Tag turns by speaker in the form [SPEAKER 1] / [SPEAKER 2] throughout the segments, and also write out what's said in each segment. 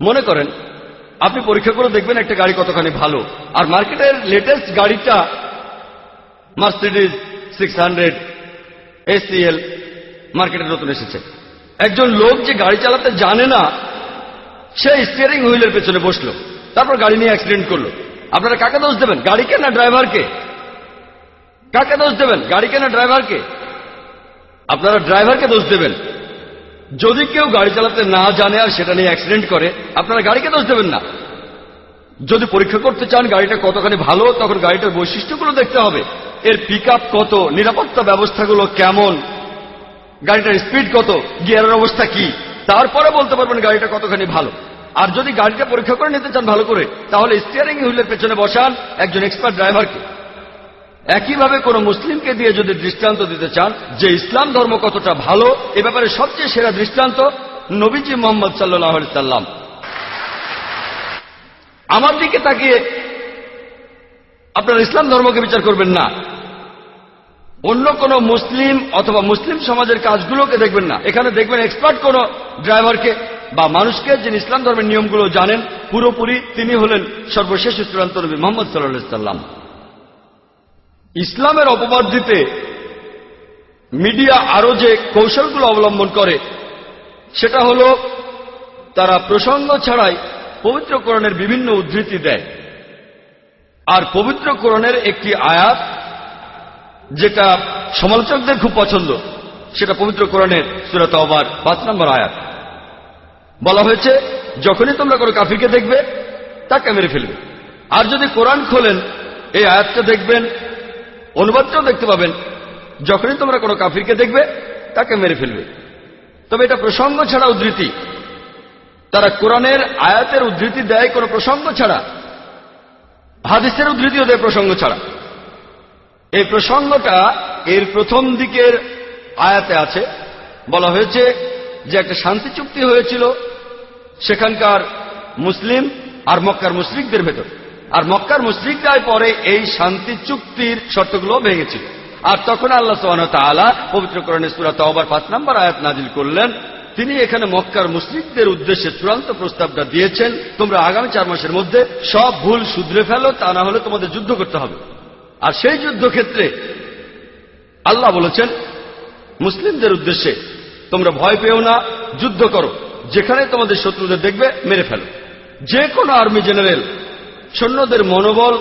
[SPEAKER 1] মনে করেন, আপনি পরীক্ষা করে দেখবেন একটা গাড়ি কতখানি ভালো। আর মার্কেটের লেটেস্ট গাড়িটা মার্সিডিজ সিক্স হান্ড্রেড এসিএল মার্কেটে নতুন এসেছে। একজন লোক যে গাড়ি চালাতে জানে না, সে স্টিয়ারিং হুইলের পেছনে বসল, তারপর গাড়ি নিয়ে অ্যাক্সিডেন্ট করল। আপনারা কাকে দোষ দেবেন, গাড়িকে না ড্রাইভারকে কাকে দোষ দেবেন, গাড়িকে না ড্রাইভারকে আপনারা ড্রাইভারকে দোষ দেবেন। যদি কেউ গাড়ি চালাতে না জানে আর সেটা নিয়ে অ্যাক্সিডেন্ট করে, আপনারা গাড়িকে দোষ দেবেন না। যদি পরীক্ষা করতে চান গাড়িটা কতখানি ভালো, তখন গাড়িটার বৈশিষ্ট্যগুলো দেখতে হবে। এর পিক কত, নিরাপত্তা ব্যবস্থাগুলো কেমন, গাড়িটার স্পিড কত, গিয়ারের অবস্থা কি, তারপরে বলতে পারবেন গাড়িটা কতখানি ভালো। আর যদি গাড়িটা পরীক্ষা করে নিতে চান ভালো করে, তাহলে স্টিয়ারিং হুইলের পেছনে বসান একজন এক্সপার্ট ড্রাইভারকে একইভাবে কোন মুসলিমকে দিয়ে যদি দৃষ্টান্ত দিতে চান যে ইসলাম ধর্ম কতটা ভালো, এ ব্যাপারে সবচেয়ে সেরা দৃষ্টান্ত নবীজি মোহাম্মদ সাল্লাহ সাল্লাম। আমার দিকে তাকিয়ে আপনার ইসলাম ধর্মকে বিচার করবেন না। অন্য কোন মুসলিম অথবা মুসলিম সমাজের কাজগুলোকে দেখবেন না। এখানে দেখবেন এক্সপার্ট কোন ড্রাইভারকে বা মানুষকে যিনি ইসলাম ধর্মের নিয়মগুলো জানেন, পুরোপুরি তিনি হলেন সর্বশেষ চূড়ান্ত নবী মোহাম্মদ সাল্লাহ সাল্লাম। ইসলামের অপবাদ দিতে মিডিয়া আরও যে কৌশলগুলো অবলম্বন করে, সেটা হল তারা প্রসঙ্গ ছাড়াই পবিত্র কোরআনের বিভিন্ন উদ্ধৃতি দেয়। আর পবিত্র কোরআনের একটি আয়াত যেটা সমালোচকদের খুব পছন্দ, সেটা পবিত্র কোরআনের সুরাত অবার পাঁচ নম্বর আয়াত। বলা হয়েছে, যখনই তোমরা কোনো কাফিকে দেখবে, তাকে মেরে ফেলবে। আর যদি কোরআন খোলেন, এই আয়াতটা দেখবেন অনুবাদটাও দেখতে পাবেন। যখনই তোমরা কোনো কাফিরকে দেখবে, তাকে মেরে ফেলবে। তবে এটা প্রসঙ্গ ছাড়া উদ্ধৃতি। তারা কোরআনের আয়াতের উদ্ধৃতি দেয় কোনো প্রসঙ্গ ছাড়া। হাদিসের উদ্ধৃতিও দেয় প্রসঙ্গ ছাড়া। এই প্রসঙ্গটা এর প্রথম দিকের আয়াতে আছে। বলা হয়েছে যে একটা শান্তি চুক্তি হয়েছিল সেখানকার মুসলিম আর মক্কার মুসলিকদের ভেতর। আর মক্কার মুসলিকরাই পরে এই শান্তি চুক্তির শর্তগুলো ভেঙেছিল। আর তখন আল্লাহ সোহান তালা পবিত্র করণে সুরাত অবার পাঁচ নম্বর আয়াত নাজিল করলেন, তিনি এখানে মক্কার মুসলিকদের উদ্দেশ্যে চূড়ান্ত প্রস্তাবটা দিয়েছেন, তোমরা আগামী চার মাসের মধ্যে সব ভুল শুধরে ফেলো, তা না হলে তোমাদের যুদ্ধ করতে হবে। আর সেই যুদ্ধক্ষেত্রে আল্লাহ বলেছেন, মুসলিমদের উদ্দেশ্যে তোমরা ভয় পেও না, যুদ্ধ করো, যেখানে তোমাদের শত্রুদের দেখবে মেরে ফেলো। যে কোনো আর্মি জেনারেল সৈন্যদের মনোবল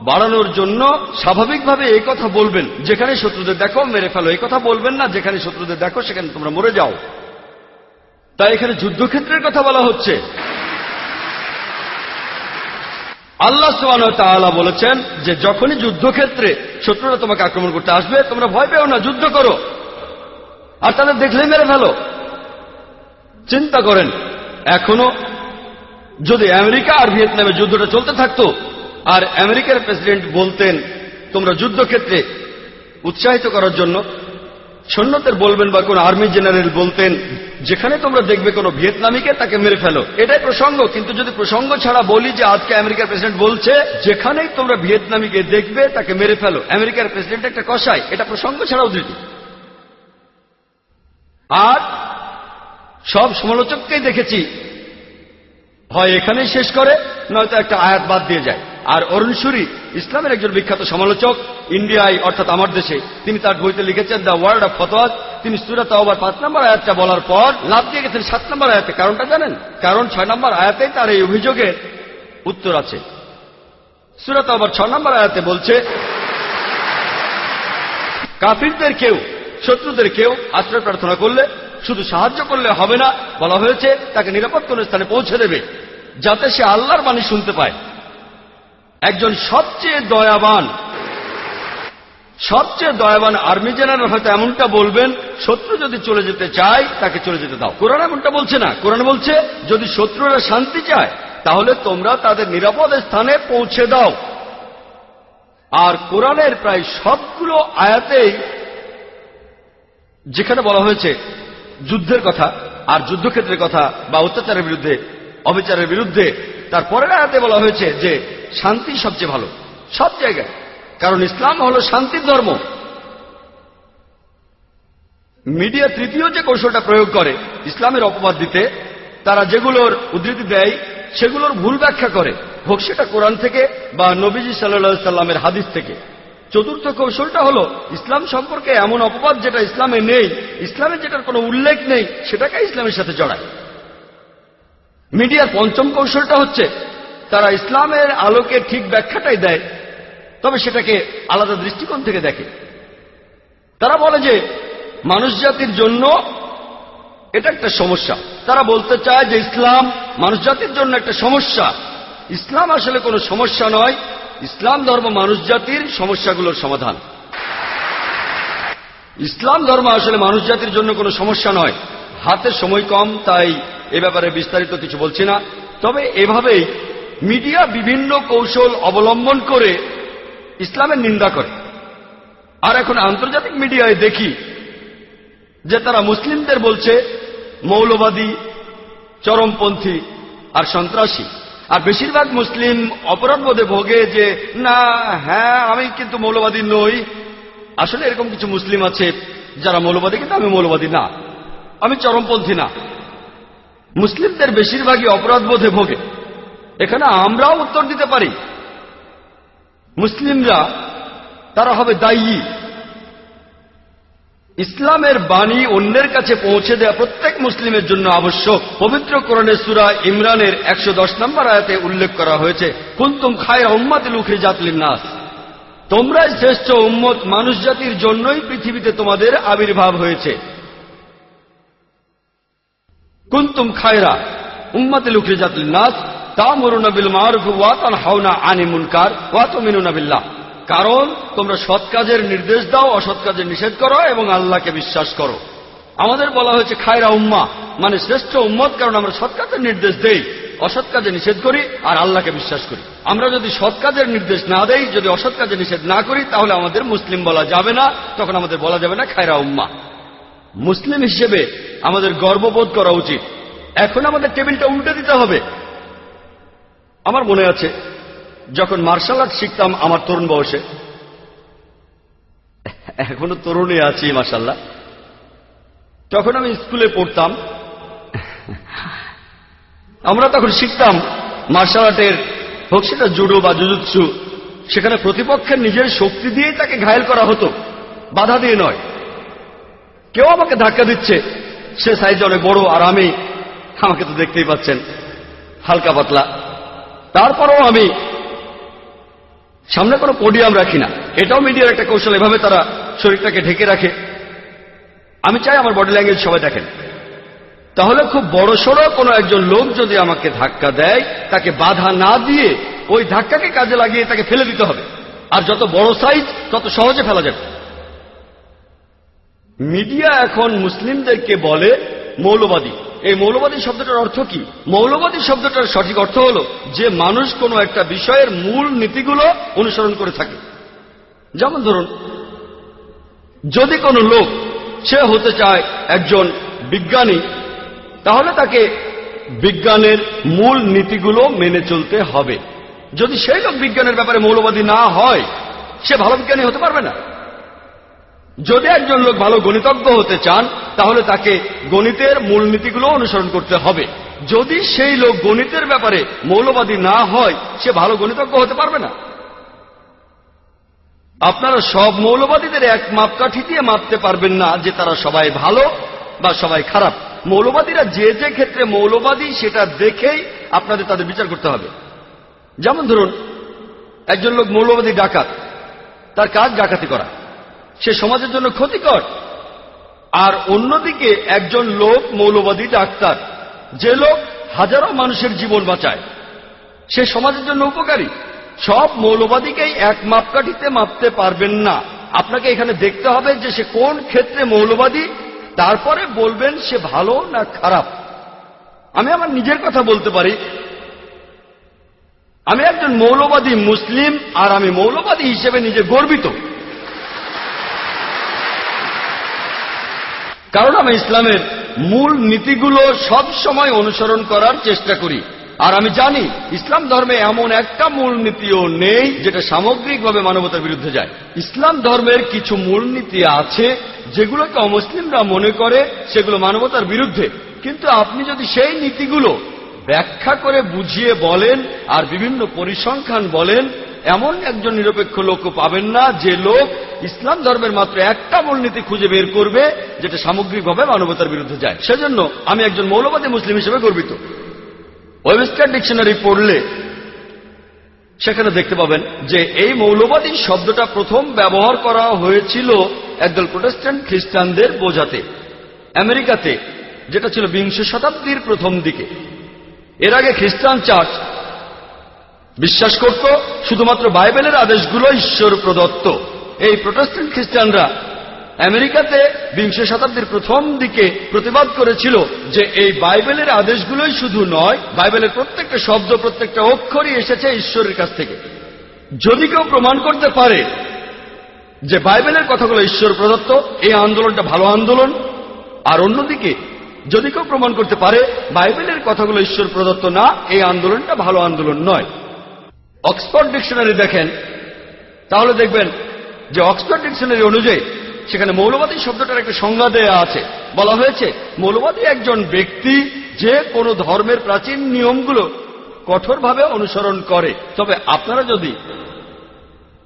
[SPEAKER 1] বাড়ানোর জন্য স্বাভাবিকভাবে এই কথা বলবেন। যেখানে শত্রুদের দেখো, মেরে ফেলো। এই কথা বলবেন না, যেখানে শত্রুদের দেখো, সেখানে তোমরা মরে যাও। তাই এখানে যুদ্ধক্ষেত্রের কথা বলা হচ্ছে। আল্লাহ সুবাহ বলেছেন যে, যখনই যুদ্ধক্ষেত্রে শত্রুরা তোমাকে আক্রমণ করতে আসবে, তোমরা ভয় পেও না, যুদ্ধ করো। আর তাদের দেখলেই মেরে ফেলো। চিন্তা করেন, এখনও যদি আমেরিকা আর ভিয়েতনামে যুদ্ধটা চলতে থাকতো, আর আমেরিকার প্রেসিডেন্ট বলতেন, তোমরা যুদ্ধক্ষেত্রে উৎসাহিত করার জন্য সৈন্যদের বলবেন বা কোন আর্মি জেনারেল বলতেন, যেখানে তোমরা দেখবে কোনো ভিয়েতনামিকে তাকে মেরে ফেলো। এটাই প্রসঙ্গ, কিন্তু যদি প্রসঙ্গ ছাড়া বলি যে আজকে আমেরিকার প্রেসিডেন্ট বলছে, যেখানেই তোমরা ভিয়েতনামিকে দেখবে তাকে মেরে ফেলো। আমেরিকার প্রেসিডেন্ট একটা কষাই এটা প্রসঙ্গ ছাড়া উদ্ধৃতি আর সব সমালোচককেই দেখেছি হয় এখানেই শেষ করে, নয়তো একটা আয়াত বাদ দিয়ে যায়। আর অরুণ সুরি, ইসলামের একজন বিখ্যাত সমালোচক, ইন্ডিয়ায়, অর্থাৎ আমার দেশে, তিনি তার বইতে লিখেছেন দ্য ওয়ার্ল্ড অফ ফতোয়াজ তিনি সুরাত আবার পাঁচ নম্বর আয়াতটা বলার পর লাভ দিয়ে গেছেন সাত নম্বর আয়াতে। কারণটা জানেন? কারণ ছয় নম্বর আয়াতেই তার এই অভিযোগের উত্তর আছে। সুরাত আবার ছ নম্বর আয়াতে বলছে, কাফিরদের কেউ, শত্রুদের কেউ আশ্রয় প্রার্থনা করলে শুধু সাহায্য করলে হবে না, বলা হয়েছে তাকে নিরাপদ কোন স্থানে পৌঁছে দেবে, যাতে সে আল্লাহর বাণী শুনতে পায়। একজন সবচেয়ে দয়াবান সবচেয়ে দয়াবান আর্মি জেনারেল হয়তো এমনটা বলবেন, শত্রু যদি চলে যেতে চায়, তাকে চলে যেতে দাও। কোরআন এমনটা বলছে না। কোরআন বলছে, যদি শত্রুরা শান্তি চায়, তাহলে তোমরা তাদের নিরাপদ স্থানে পৌঁছে দাও। আর কোরআনের প্রায় সবগুলো আয়াতেই যেখানে বলা হয়েছে যুদ্ধের কথা, আর যুদ্ধক্ষেত্রের কথা, বা অত্যাচারের বিরুদ্ধে, অবিচারের বিরুদ্ধে, তার পরের আয়াতে বলা হয়েছে যে, শান্তি সবচেয়ে ভালো, সব জায়গায়। কারণ ইসলাম হল শান্তির ধর্ম। মিডিয়া তৃতীয় যে কৌশলটা প্রয়োগ করে ইসলামের অপবাদ দিতে, তারা যেগুলোর উদ্ধৃতি দেয়, সেগুলোর ভুল ব্যাখ্যা করে। হোক সেটা কোরআন থেকে বা নবীজি সাল্লা সাল্লামের হাদিস থেকে। চতুর্থ কৌশলটা হলো, ইসলাম সম্পর্কে এমন অপবাদ যেটা ইসলামে নেই, ইসলামে যেটার কোনো উল্লেখ নেই, সেটাকে ইসলামের সাথে জড়ায়। মিডিয়ার পঞ্চম কৌশলটা হচ্ছে, তারা ইসলামের আলোকে ঠিক ব্যাখ্যাটাই দেয়, তবে সেটাকে আলাদা দৃষ্টিকোণ থেকে দেখে। তারা বলে যে, মানুষ জাতির জন্য এটা একটা সমস্যা। তারা বলতে চায় যে, ইসলাম মানুষ জাতির জন্য একটা সমস্যা। ইসলাম আসলে কোনো সমস্যা নয় ইসলাম ধর্ম মানুষ জাতির সমস্যাগুলোর সমাধান। ইসলাম ধর্ম আসলে মানুষ জাতির জন্য কোনো সমস্যা নয়। হাতে সময় কম, তাই এ ব্যাপারে বিস্তারিত কিছু বলছি না। তবে এভাবেই মিডিয়া বিভিন্ন কৌশল অবলম্বন করে ইসলামের নিন্দা করে। আর এখন আন্তর্জাতিক মিডিয়ায় দেখি যে তারা মুসলিমদের বলছে, মৌলবাদী, চরমপন্থী আর সন্ত্রাসী। আর বেশিরভাগ মুসলিম অপরাধবোধে ভোগে যে, না হ্যাঁ আমি কিন্তু মৌলবাদী নই। আসলে এরকম কিছু মুসলিম আছে যারা মৌলবাদী, কিন্তু আমি মৌলবাদী না। আমি চরমপন্থী না। মুসলিমদের বেশিরভাগই অপরাধবোধে ভোগে। এখানে আমরাও উত্তর দিতে পারি। মুসলিমরা, তারা হবে দায়ী। ইসলামের বাণী অন্যের কাছে পৌঁছে দেওয়া প্রত্যেক মুসলিমের জন্য আবশ্যক। পবিত্র কোরণের সুরা ইমরানের একশো দশ নম্বর আয়াতে উল্লেখ করা হয়েছে, কুন্তুম খায় উম্মাত লুখরি জাতলিন নাস তোমরাই শ্রেষ্ঠ উম্মত, মানুষ জাতির জন্যই পৃথিবীতে তোমাদের আবির্ভাব হয়েছে। কুন্তুম খায়রা উম্মাতে লুখরি জাতলিন নাস তা মরুনবিল মারুফ ওয়াতান হাওনা আনি মুনকার ওয়াত মিনুনাবিল্লাহ কারণ, তোমরা সৎ কাজের নির্দেশ দাও, অসৎ কাজের নিষেধ করো এবং আল্লাহকে বিশ্বাস করো। আমাদের বলা হয়েছে খায়রা উম্মা মানে শ্রেষ্ঠ উম্মত, কারণ আমরা সৎ কাজের নির্দেশ দেই। অসৎ কাজে নিষেধ করি আর আল্লাহকে বিশ্বাস করি। আমরা যদি সৎ কাজের নির্দেশ না দেই, যদি অসৎ কাজে নিষেধ না করি, তাহলে আমাদের মুসলিম বলা যাবে না, তখন আমাদের বলা যাবে না খায়রা উম্মা। মুসলিম হিসেবে আমাদের গর্ববোধ করা উচিত। এখন আমাদের টেবিলটা উল্টে দিতে হবে। আমার মনে আছে যখন মার্শাল আর্ট শিখতাম আমার তরুণ বয়সে। এখনও তরুণী আছি মার্শাল্লাহ তখন আমি স্কুলে পড়তাম, আমরা তখন শিখতাম মার্শাল আর্টের, হোক সেটা জুডো বা জুজুৎসু, সেখানে প্রতিপক্ষের নিজের শক্তি দিয়েই তাকে ঘায়েল করা হতো, বাধা দিয়ে নয়। কেউ আমাকে ধাক্কা দিচ্ছে, সে সাইজ অনেক বড় আর আমি, আমাকে তো দেখতেই পাচ্ছেন, হালকা পাতলা। তারপরেও আমি সামনে কোনো পোডিয়াম রাখি না। এটাও মিডিয়ার একটা কৌশল, এভাবে তারা শরীরটাকে ঢেকে রাখে। আমি চাই আমার বডি ল্যাঙ্গুয়েজ সবাই দেখেন। তাহলে খুব বড় সড়ো কোনো একজন লোক যদি আমাকে ধাক্কা দেয়, তাকে বাধা না দিয়ে ওই ধাক্কাকে কাজে লাগিয়ে তাকে ফেলে দিতে হবে। আর যত বড় সাইজ তত সহজে ফেলা যাবে। মিডিয়া এখন মুসলিমদেরকে বলে মৌলবাদী। এই মৌলবাদী শব্দটার অর্থ কি? মৌলবাদী শব্দটার সঠিক অর্থ হল যে মানুষ কোনো একটা বিষয়ের মূল নীতিগুলো অনুসরণ করে থাকে। যেমন ধরুন, যদি কোনো লোক, সে হতে চায় একজন বিজ্ঞানী, তাহলে তাকে বিজ্ঞানের মূল নীতিগুলো মেনে চলতে হবে। যদি সেই লোক বিজ্ঞানের ব্যাপারে মৌলবাদী না হয়, সে ভালো বিজ্ঞানী হতে পারবে না। যদি একজন লোক ভালো গণিতজ্ঞ হতে চান, তাহলে তাকে গণিতের মূলনীতিগুলো অনুসরণ করতে হবে। যদি সেই লোক গণিতের ব্যাপারে মৌলবাদী না হয়, সে ভালো গণিতজ্ঞ হতে পারবে না। আপনারা সব মৌলবাদীদের এক মাপকাঠি দিয়ে মাপতে পারবেন না যে তারা সবাই ভালো বা সবাই খারাপ। মৌলবাদীরা যে যে ক্ষেত্রে মৌলবাদী, সেটা দেখেই আপনাদের তাদের বিচার করতে হবে। যেমন ধরুন, একজন লোক মৌলবাদী ডাকাত, তার কাজ ডাকাতি করা। সে সমাজের জন্য ক্ষতিকর। আর অন্যদিকে একজন লোক, মৌলবাদী ডাক্তার, যে লোক হাজারো মানুষের জীবন বাঁচায়। সে সমাজের জন্য উপকারী। সব মৌলবাদীকেই এক মাপকাঠিতে মাপতে পারবেন না। আপনাকে এখানে দেখতে হবে যে সে কোন ক্ষেত্রে মৌলবাদী, তারপরে বলবেন সে ভালো না খারাপ। আমি আমার নিজের কথা বলতে পারি। আমি একজন মৌলবাদী মুসলিম, আর আমি মৌলবাদী হিসেবে নিজে গর্বিত। কারণ আমি ইসলামের মূল নীতিগুলো সব সময় অনুসরণ করার চেষ্টা করি। আর আমি জানি, ইসলাম ধর্মে এমন একটা মূল নীতিও নেই যেটা সামগ্রিকভাবে মানবতার বিরুদ্ধে যায়। ইসলাম ধর্মের কিছু মূলনীতি আছে যেগুলোকে অমুসলিমরা মনে করে সেগুলো মানবতার বিরুদ্ধে। কিন্তু আপনি যদি সেই নীতিগুলো ব্যাখ্যা করে বুঝিয়ে বলেন আর বিভিন্ন পরিসংখ্যান বলেন এমন একজন নিরপেক্ষ লোক পাবেন না যে লোক ইসলাম ধর্মের মাত্র একটা মূলনীতি খুঁজে বের করবে, যেটা সামগ্রিকভাবে মানবতার বিরুদ্ধে যায়। সেজন্য আমি একজন মৌলবাদী মুসলিম হিসেবে গর্বিত। ওয়েবস্টার ডিকশনারি পড়লে সেখানে দেখতে পাবেন যে এই মৌলবাদী শব্দটা প্রথম ব্যবহার করা হয়েছিল একদল প্রোটেস্ট্যান্ট খ্রিস্টানদের বোঝাতে। আমেরিকাতে, যেটা ছিল বিংশ শতাব্দীর প্রথম দিকে। এর আগে খ্রিস্টান চার্চ বিশ্বাস করত শুধুমাত্র বাইবেলের আদেশগুলো ঈশ্বর প্রদত্ত। এই প্রোটেস্ট্যান্ট খ্রিস্টানরা আমেরিকাতে বিংশ শতাব্দীর প্রথম দিকে প্রতিবাদ করেছিল যে এই বাইবেলের আদেশগুলোই শুধু নয়, বাইবেলের প্রত্যেকটা শব্দ, প্রত্যেকটা অক্ষরই এসেছে ঈশ্বরের কাছ থেকে। যদি কেউ প্রমাণ করতে পারে যে বাইবেলের কথাগুলো ঈশ্বর প্রদত্ত, এই আন্দোলনটা ভালো আন্দোলন। আর অন্যদিকে, যদি কেউ প্রমাণ করতে পারে বাইবেলের কথাগুলো ঈশ্বর প্রদত্ত না, এই আন্দোলনটা ভালো আন্দোলন নয়। অক্সফোর্ড ডিকশনারি দেখেন, তাহলে দেখবেন যে অক্সফোর্ড ডিকশনারি অনুযায়ী সেখানে মৌলবাদী শব্দটার একটা সংজ্ঞা দেয়া আছে। বলা হয়েছে, মৌলবাদী একজন ব্যক্তি যে কোনো ধর্মের প্রাচীন নিয়মগুলো কঠোরভাবে অনুসরণ করে। তবে আপনারা যদি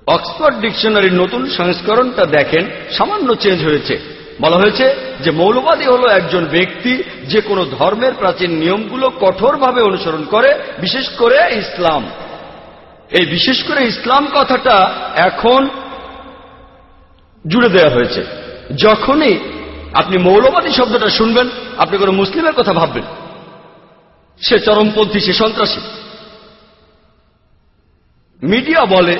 [SPEAKER 1] অক্সফোর্ড ডিকশনারির নতুন সংস্করণটা দেখেন, সামান্য চেঞ্জ হয়েছে। বলা হয়েছে যে মৌলবাদী হলো একজন ব্যক্তি যে কোনো ধর্মের প্রাচীন নিয়মগুলো কঠোরভাবে অনুসরণ করে, বিশেষ করে ইসলাম। এই বিশেষ করে ইসলাম কথাটা এখন জুড়ে দেওয়া হয়েছে। যখনই আপনি মৌলবাদী শব্দটা শুনবেন, আপনি কোনো মুসলিমের কথা ভাববেন। সে চরমপন্থী, সে সন্ত্রাসী। মিডিয়া বলে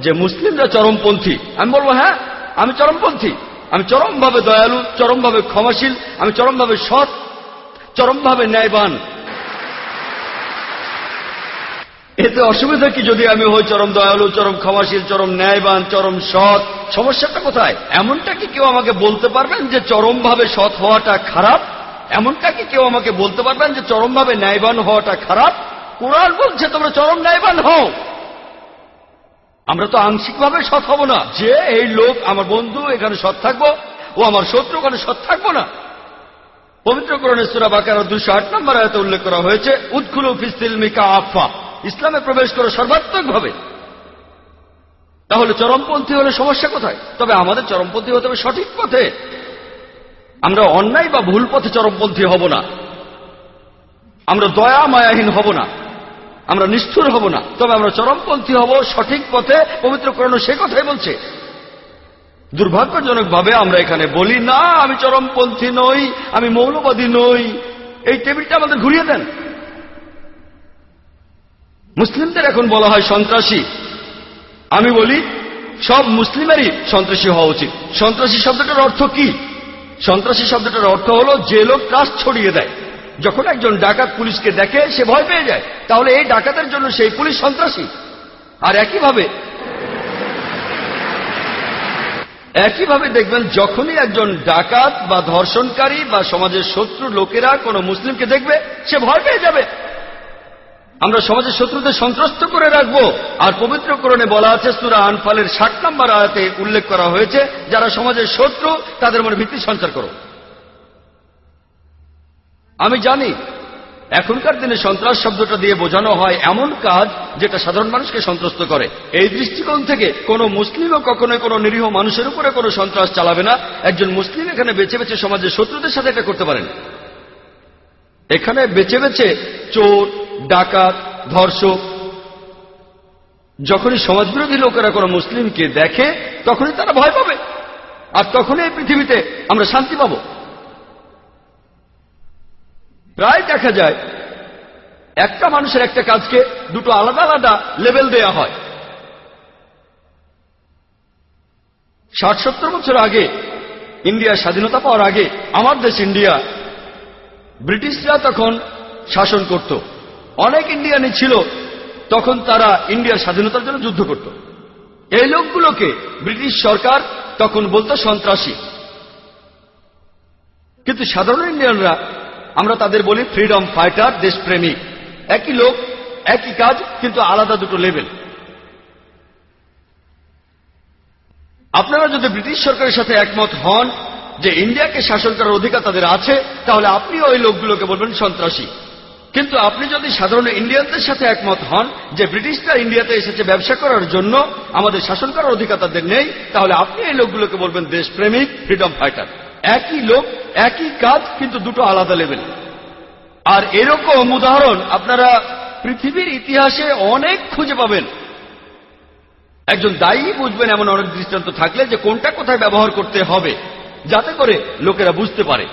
[SPEAKER 1] যে মুসলিমরা চরমপন্থী। আমি বলব হ্যাঁ আমি চরমপন্থী। আমি চরমভাবে দয়ালু, চরমভাবে ক্ষমাশীল, আমি চরমভাবে সৎ, চরমভাবে ন্যায়বান। এতে অসুবিধা কি যদি আমি হই চরম দয়ালু, চরম ক্ষমাশীল, চরম ন্যায়বান, চরম সৎ? সমস্যাটা কোথায়? এমনটা কি কেউ আমাকে বলতে পারবেন যে চরমভাবে সৎ হওয়াটা খারাপ? এমনটা কি কেউ আমাকে বলতে পারবেন যে চরমভাবে ন্যায়বান হওয়াটা খারাপ? কোরআন বলছে তোমরা চরম ন্যায়বান হও। আমরা তো আংশিকভাবে সৎ হব না। যে এই লোক আমার বন্ধু, এখানে সৎ থাকব, ও আমার শত্রু, ওখানে সৎ থাকব না। পবিত্র বাকার দুশো আট নম্বর আয়তে উল্লেখ করা হয়েছে উৎখুল ফিস্তিল মিকা আফা ইসলামে প্রবেশ করে সর্বাত্মকভাবে। তাহলে চরমপন্থী হলে সমস্যা কোথায়? তবে আমাদের চরমপন্থী হতে হবে সঠিক পথে। আমরা অন্যায় বা ভুল পথে চরমপন্থী হব না। আমরা দয়া মায়াহীন হব না। আমরা নিষ্ঠুর হব না। তবে আমরা চরমপন্থী হব সঠিক পথে। পবিত্র করণ সে কথাই বলছে। দুর্ভাগ্যজনকভাবে আমরা এখানে বলি, না, আমি চরমপন্থী নই, আমি মৌলবাদী নই। এই টেবিলটা আমাদের ঘুরিয়ে দেন। মুসলিমদের এখন বলা হয় সন্ত্রাসী। আমি বলি, সব মুসলিমেরই সন্ত্রাসী হওয়া উচিত। সন্ত্রাসী শব্দটার অর্থ কি? সন্ত্রাসী শব্দটার অর্থ হলো যে লোক ট্রাস্ট ছড়িয়ে দেয়। যখন একজন ডাকাত পুলিশকে দেখে, সে ভয় পেয়ে যায়। তাহলে এই ডাকাতের জন্য সেই পুলিশ সন্ত্রাসী। আর একইভাবে একইভাবে দেখবেন যখনই একজন ডাকাত বা ধর্ষণকারী বা সমাজের শত্রু লোকেরা কোনো মুসলিমকে দেখবে, সে ভয় পেয়ে যাবে। আমরা সমাজের শত্রুদের সন্ত্রস্ত করে রাখব। আর পবিত্রকরণে বলা আছে, সুরা আনফালের ষাট নম্বর আয়াতে উল্লেখ করা হয়েছে, যারা সমাজের শত্রু, তাদের মনে ভীতি সঞ্চার করো। আমি জানি, এখনকার দিনে সন্ত্রাস শব্দটা দিয়ে বোঝানো হয় এমন কাজ যেটা সাধারণ মানুষকে সন্ত্রস্ত করে। এই দৃষ্টিকোণ থেকে কোনো মুসলিমও কখনোই কোনো নিরীহ মানুষের উপরে কোনো সন্ত্রাস চালাবে না। একজন মুসলিম এখানে বেছে বেছে সমাজের শত্রুদের সাথে এটা করতে পারেন। এখানে বেছে বেছে চোর ডাকাত, ধর্ষক। যখনই সমাজবিরোধী লোকেরা কোনো মুসলিমকে দেখে, তখনই তারা ভয় পাবে। আর তখনই এই পৃথিবীতে আমরা শান্তি পাব। প্রায় দেখা যায়, একটা মানুষের একটা কাজকে দুটো আলাদা আলাদা লেভেল দেয়া হয়। ষাট সত্তর বছর আগে ইন্ডিয়া স্বাধীনতা পাওয়ার আগে, আমার দেশ ইন্ডিয়া, ব্রিটিশরা তখন শাসন করত। অনেক ইন্ডিয়ানি ছিল, তখন তারা ইন্ডিয়ার স্বাধীনতার জন্য যুদ্ধ করত। এই লোকগুলোকে ব্রিটিশ সরকার তখন বলতো সন্ত্রাসী। কিন্তু সাধারণ ইন্ডিয়ানরা, আমরা তাদের বলি ফ্রিডম ফাইটার দেশপ্রেমিক একই লোক, একই কাজ, কিন্তু আলাদা দুটো লেভেল। আপনারা যদি ব্রিটিশ সরকারের সাথে একমত হন যে ইন্ডিয়াকে শাসন করার অধিকার তাদের আছে, তাহলে আপনি ওই লোকগুলোকে বলবেন সন্ত্রাসী। কিন্তু আপনি যদি সাধারণ ইন্ডিয়ানদের সাথে একমত হন যে ব্রিটিশরা ইন্ডিয়াতে এসেছে ব্যবসা করার জন্য আমাদের শাসন করার অধিকার তাদের নেই, তাহলে আপনি এই লোকগুলোকে বলবেন দেশপ্রেমিক ফ্রিডম ফাইটার একই লোক, একই কাজ, কিন্তু দুটো আলাদা লেভেল আর এরকম উদাহরণ আপনারা পৃথিবীর ইতিহাসে অনেক খুঁজে পাবেন। একজন দায়ী বুঝবেন এমন অনেক দৃষ্টান্ত থাকলে যে কোনটা কোথায় ব্যবহার করতে হবে, যাতে করে লোকেরা বুঝতে পারে।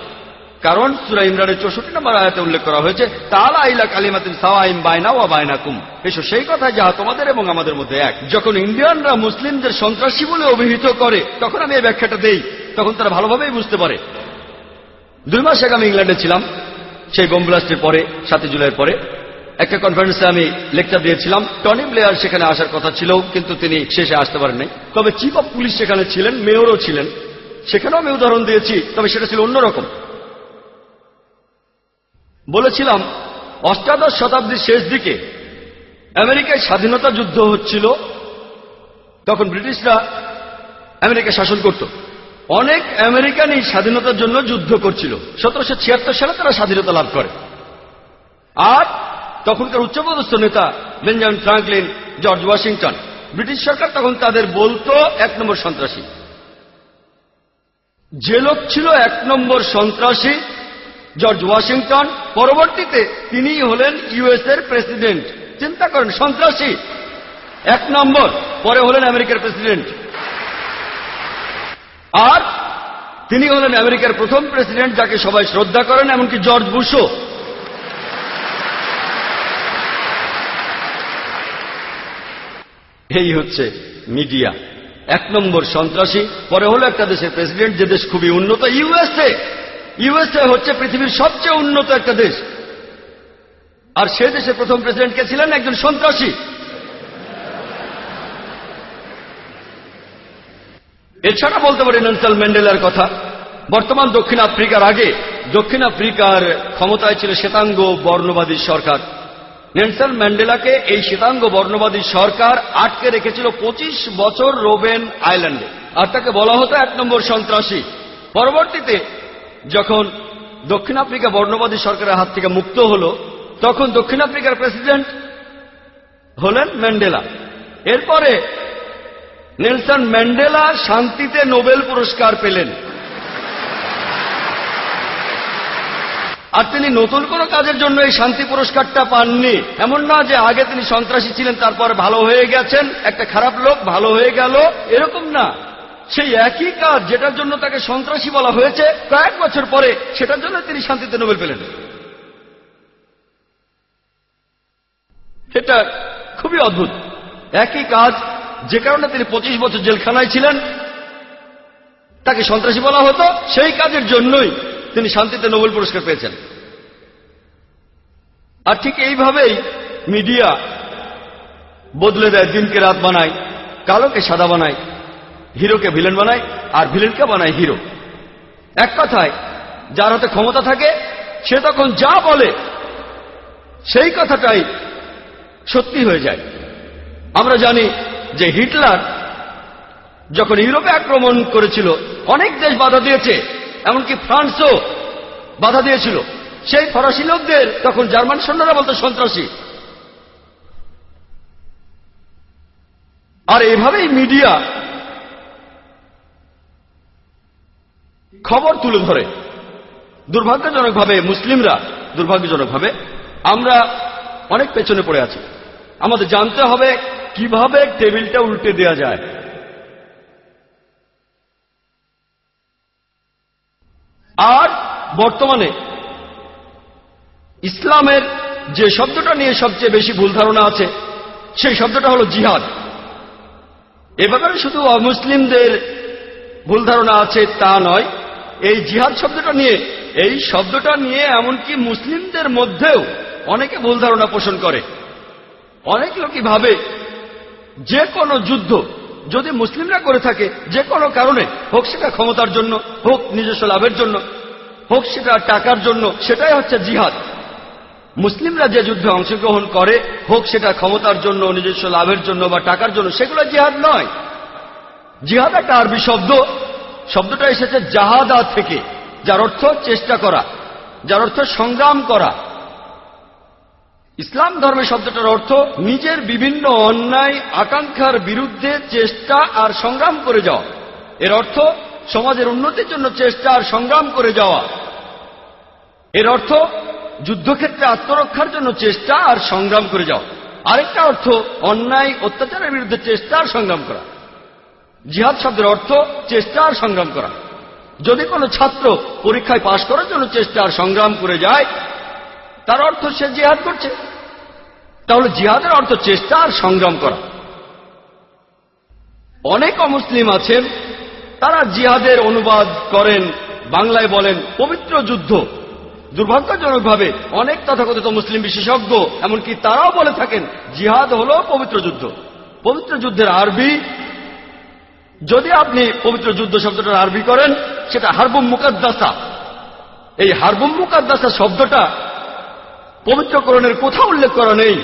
[SPEAKER 1] কারণ সুরা ইমরানের চৌষট্টি নম্বর আয়াতে উল্লেখ করা হয়েছে তালা আইলা কালিমাতিন সাওয়াইম বাইনা ওয়া বাইনা কুম এসো, সেই কথা যাহা তোমাদের এবং আমাদের মধ্যে এক। যখন ইন্ডিয়ানরা মুসলিমদের সন্ত্রাসী বলে অভিহিত করে, তখন আমি এই ব্যাখ্যাটা দেই, তখন তারা ভালোভাবেই বুঝতে পারে। দুই মাস আগে আমি ইংল্যান্ডে ছিলাম, সেই বোম ব্লাস্টের পরে, সাতই জুলাইয়ের পরে। একটা কনফারেন্সে আমি লেকচার দিয়েছিলাম। টনি প্লেয়ার সেখানে আসার কথা ছিল, কিন্তু তিনি শেষে আসতে পারেননি তবে চিফ অফ পুলিশ সেখানে ছিলেন মেয়রও ছিলেন। সেখানেও আমি উদাহরণ দিয়েছি, তবে সেটা ছিল অন্যরকম। বলেছিলাম, অষ্টাদশ শতাব্দীর শেষ দিকে আমেরিকায় স্বাধীনতা যুদ্ধ হচ্ছিল, তখন ব্রিটিশরা আমেরিকা শাসন করত। অনেক আমেরিকানই স্বাধীনতার জন্য যুদ্ধ করছিল। সতেরোশো ছিয়াত্তর সালে তারা স্বাধীনতা লাভ করে। আর তখনকার উচ্চপদস্থ নেতা Benjamin Franklin, George Washington, British সরকার তখন তাদের বলতো, এক নম্বর সন্ত্রাসী। যে লোক ছিল এক নম্বর সন্ত্রাসী জর্জ ওয়াশিংটন পরবর্তীতে তিনি হলেন ইউএস এর প্রেসিডেন্ট চিন্তা করেন, সন্ত্রাসী। এক নম্বর, পরে হলেন আমেরিকার প্রেসিডেন্ট আর তিনি হলেন আমেরিকার প্রথম প্রেসিডেন্ট যাকে সবাই শ্রদ্ধা করেন, এমনকি জর্জ বুশও এই হচ্ছে মিডিয়া। এক নম্বর সন্ত্রাসী, পরে হলো একটা দেশের প্রেসিডেন্ট যে দেশ খুবই উন্নত ইউএসএ ইউএসএ হচ্ছে পৃথিবীর সবচেয়ে উন্নত একটা দেশ। আর সে দেশের প্রথম প্রেসিডেন্ট কে ছিলেন একজন সন্ত্রাসী। এছাড়া বলতে পারি নেলসন ম্যান্ডেলার কথা। বর্তমান দক্ষিণ আফ্রিকার আগে, দক্ষিণ আফ্রিকার ক্ষমতায় ছিল শ্বেতাঙ্গ বর্ণবাদী সরকার। নেলসন ম্যান্ডেলাকে এই শ্বেতাঙ্গ বর্ণবাদী সরকার আটকে রেখেছিল পঁচিশ বছর রোবেন আইল্যান্ডে। আর তাকে বলা হতো এক নম্বর সন্ত্রাসী। পরবর্তীতে যখন দক্ষিণ আফ্রিকা বর্ণবাদী সরকারের হাত থেকে মুক্ত হল, তখন দক্ষিণ আফ্রিকার প্রেসিডেন্ট হলেন ম্যান্ডেলা। এরপরে নেলসন ম্যান্ডেলা শান্তিতে নোবেল পুরস্কার পেলেন। আর তিনি নতুন কোনো কাজের জন্য এই শান্তি পুরস্কারটা পাননি। এমন না যে আগে তিনি সন্ত্রাসী ছিলেন, তারপর ভালো হয়ে গেছেন, একটা খারাপ লোক ভালো হয়ে গেল, এরকম না। সেই একই কাজ যেটার জন্য তাকে সন্ত্রাসী বলা হয়েছে, কয়েক বছর পরে সেটার জন্য তিনি শান্তিতে নোবেল পেলেন। এটা খুবই অদ্ভুত। একই কাজ যে কারণে তিনি পঁচিশ বছর জেলখানায় ছিলেন, তাকে সন্ত্রাসী বলা হতো, সেই কাজের জন্যই তিনি শান্তিতে নোবেল পুরস্কার পেয়েছেন। আর ঠিক এইভাবেই মিডিয়া বদলে দেয়, দিনকে রাত বানায়, কালোকে সাদা বানায়। হিরোকে ভিলেন বানায় আর ভিলেনকে বানায় হিরো। এক কথায়, যার হাতে ক্ষমতা থাকে, সে তখন যা বলে, সেই কথাটাই সত্যি হয়ে যায়। আমরা জানি যে হিটলার যখন ইউরোপে আক্রমণ করেছিল, অনেক দেশ বাধা দিয়েছে, এমনকি ফ্রান্সও বাধা দিয়েছিল। সেই ফরাসি লোকদের, তখন জার্মান সৈন্যরা বলতো, সন্ত্রাসী। আর এভাবেই মিডিয়া খবর তুলে ধরে। দুর্ভাগ্যজনকভাবে মুসলিমরা, দুর্ভাগ্যজনকভাবে আমরা অনেক পেছনে পড়ে আছি। আমাদের জানতে হবে কীভাবে টেবিলটা উল্টে দেওয়া যায়। আর বর্তমানে ইসলামের যে শব্দটা নিয়ে সবচেয়ে বেশি ভুল ধারণা আছে, সেই শব্দটা হলো জিহাদ। এ ব্যাপারে শুধু অমুসলিমদের ভুল ধারণা আছে তা নয় এই জিহাদ শব্দটা নিয়ে, এই শব্দটা নিয়ে এমনকি মুসলিমদের মধ্যেও অনেকে ভুল ধারণা পোষণ করে। অনেক লোকই ভাবে, যে কোনো যুদ্ধ যদি মুসলিমরা করে থাকে, যে কোনো কারণে, হোক সেটা ক্ষমতার জন্য, হোক নিজস্ব লাভের জন্য, হোক সেটা টাকার জন্য, সেটাই হচ্ছে জিহাদ। মুসলিমরা যে যুদ্ধে অংশগ্রহণ করে, হোক সেটা ক্ষমতার জন্য, নিজস্ব লাভের জন্য বা টাকার জন্য, সেগুলো জিহাদ নয়। জিহাদ একটা আরবি শব্দ শব্দটা এসেছে জাহাদা থেকে, যার অর্থ চেষ্টা করা, যার অর্থ সংগ্রাম করা। ইসলাম ধর্মের শব্দটার অর্থ নিজের বিভিন্ন অন্যায়, আকাঙ্ক্ষার বিরুদ্ধে চেষ্টা আর সংগ্রাম করে যাওয়া। এর অর্থ সমাজের উন্নতির জন্য চেষ্টা আর সংগ্রাম করে যাওয়া। এর অর্থ যুদ্ধক্ষেত্রে আত্মরক্ষার জন্য চেষ্টা আর সংগ্রাম করে যাওয়া। আরেকটা অর্থ অন্যায়, অত্যাচারের বিরুদ্ধে চেষ্টা আর সংগ্রাম করা। জিহাদ শব্দের অর্থ চেষ্টা আর সংগ্রাম করা। যদি কোনো ছাত্র পরীক্ষায় পাশ করার জন্য চেষ্টা আর সংগ্রাম করে যায়, তার অর্থ সে জিহাদ করছে। তাহলে জিহাদের অর্থ চেষ্টা আর সংগ্রাম করা। অনেক অমুসলিম আছেন, তারা জিহাদের অনুবাদ করেন, বাংলায় বলেন, পবিত্র যুদ্ধ। দুর্ভাগ্যজনকভাবে অনেক তথাকথিত মুসলিম বিশেষজ্ঞ, এমনকি তারাও বলে থাকেন, জিহাদ হল পবিত্র যুদ্ধ। পবিত্র যুদ্ধের আরবি যদি আপনি পবিত্র যুদ্ধ শব্দটা আরবি করেন, সেটা হারবুম মুকাদ্দাসা। এই হারবুম মুকাদ্দাসা শব্দটা পবিত্রকরণের কোথাও উল্লেখ করা নেই।